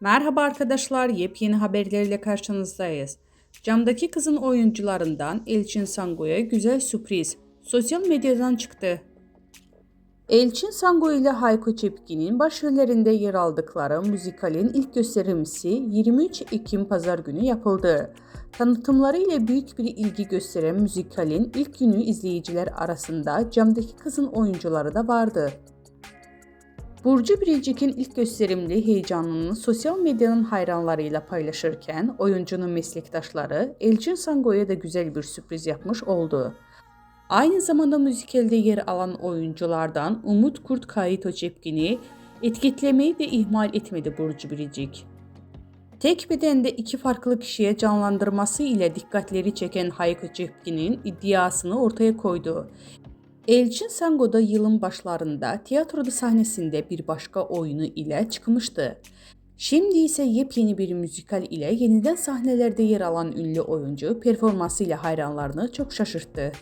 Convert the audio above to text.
Merhaba arkadaşlar, yepyeni haberlerle karşınızdayız. Camdaki kızın oyuncularından Elçin Sango'ya güzel sürpriz. Sosyal medyadan çıktı. Elçin Sango ile Hayko Cepkin'in başrollerinde yer aldıkları müzikalin ilk gösterimisi 23 Ekim Pazar günü yapıldı. Tanıtımları ile büyük bir ilgi gösteren müzikalin ilk günü izleyiciler arasında camdaki kızın oyuncuları da vardı. Burcu Biricik'in ilk gösterimli heyecanını sosyal medyanın hayranlarıyla paylaşırken oyuncunun meslektaşları Elçin Sango'ya da güzel bir sürpriz yapmış oldu. Aynı zamanda müzikalde yer alan oyunculardan Umut Kurt Kayito Cepkin'i etiketlemeyi de ihmal etmedi Burcu Biricik. Tek bedende iki farklı kişiye canlandırması ile dikkatleri çeken Hayko Cepkin'in iddiasını ortaya koydu. Elçin Sango da yılın başlarında tiyatroda sahnesinde bir başka oyunu ile çıkmıştı. Şimdi ise yepyeni bir müzikal ile yeniden sahnelerde yer alan ünlü oyuncu performansıyla hayranlarını çok şaşırttı.